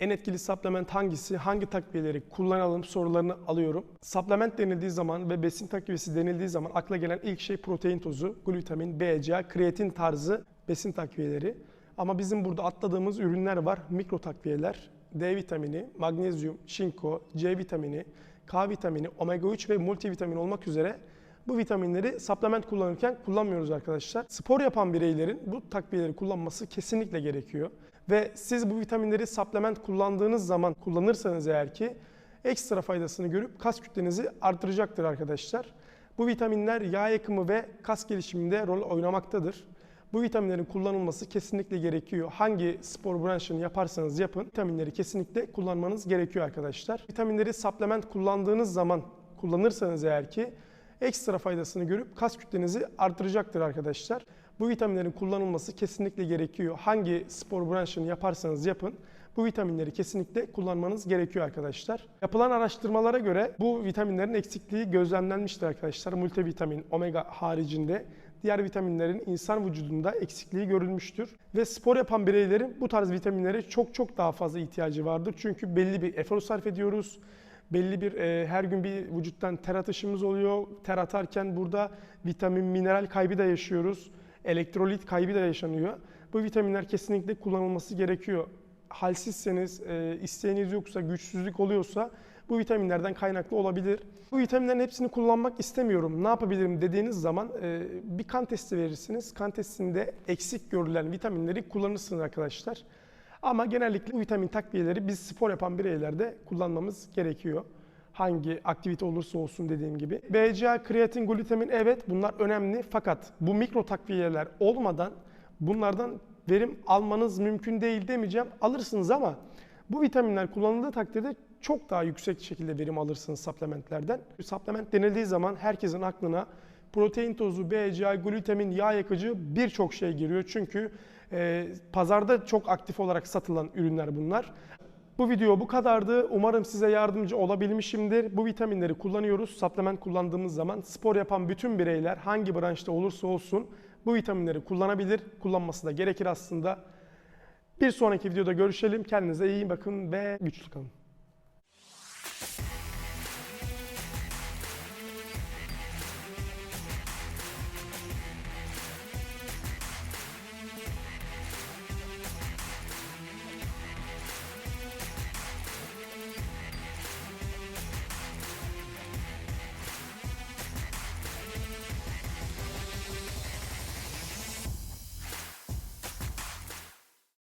en etkili supplement hangisi, hangi takviyeleri kullanalım sorularını alıyorum. Supplement denildiği zaman ve besin takviyesi denildiği zaman akla gelen ilk şey protein tozu, glutamin, BCA, kreatin tarzı besin takviyeleri. Ama bizim burada atladığımız ürünler var. Mikro takviyeler, D vitamini, magnezyum, çinko, C vitamini, K vitamini, omega 3 ve multivitamin olmak üzere bu vitaminleri supplement kullanırken kullanmıyoruz arkadaşlar. Spor yapan bireylerin bu takviyeleri kullanması kesinlikle gerekiyor. Ve siz bu vitaminleri supplement kullandığınız zaman kullanırsanız eğer ki ekstra faydasını görüp kas kütlenizi artıracaktır arkadaşlar. Bu vitaminler yağ yakımı ve kas gelişiminde rol oynamaktadır. Bu vitaminlerin kullanılması kesinlikle gerekiyor. Hangi spor branşını yaparsanız yapın, vitaminleri kesinlikle kullanmanız gerekiyor arkadaşlar. Vitaminleri supplement kullandığınız zaman kullanırsanız eğer ki ekstra faydasını görüp kas kütlenizi artıracaktır arkadaşlar. Bu vitaminlerin kullanılması kesinlikle gerekiyor. Hangi spor branşını yaparsanız yapın, bu vitaminleri kesinlikle kullanmanız gerekiyor arkadaşlar. Yapılan araştırmalara göre bu vitaminlerin eksikliği gözlemlenmiştir arkadaşlar. Multivitamin, omega haricinde diğer vitaminlerin insan vücudunda eksikliği görülmüştür. Ve spor yapan bireylerin bu tarz vitaminlere çok çok daha fazla ihtiyacı vardır. Çünkü belli bir efor sarf ediyoruz. Belli bir e, her gün bir vücuttan ter atışımız oluyor. Ter atarken burada vitamin, mineral kaybı da yaşıyoruz. Elektrolit kaybı da yaşanıyor. Bu vitaminler kesinlikle kullanılması gerekiyor. Halsizseniz, e, isteğiniz yoksa, güçsüzlük oluyorsa bu vitaminlerden kaynaklı olabilir. Bu vitaminlerin hepsini kullanmak istemiyorum. Ne yapabilirim dediğiniz zaman e, bir kan testi verirsiniz. Kan testinde eksik görülen vitaminleri kullanırsınız arkadaşlar. Ama genellikle bu vitamin takviyeleri biz spor yapan bireylerde kullanmamız gerekiyor. Hangi aktivite olursa olsun dediğim gibi. BCA, kreatin, glutamin evet bunlar önemli fakat bu mikro takviyeler olmadan bunlardan verim almanız mümkün değil demeyeceğim. Alırsınız ama bu vitaminler kullanıldığı takdirde çok daha yüksek şekilde verim alırsınız supplementlerden. Supplement denildiği zaman herkesin aklına protein tozu, BCA, glutamin, yağ yakıcı birçok şey giriyor. Çünkü e, pazarda çok aktif olarak satılan ürünler bunlar. Bu video bu kadardı. Umarım size yardımcı olabilmişimdir. Bu vitaminleri kullanıyoruz. Supplement kullandığımız zaman spor yapan bütün bireyler hangi branşta olursa olsun bu vitaminleri kullanabilir. Kullanması da gerekir aslında. Bir sonraki videoda görüşelim. Kendinize iyi bakın ve güçlü kalın.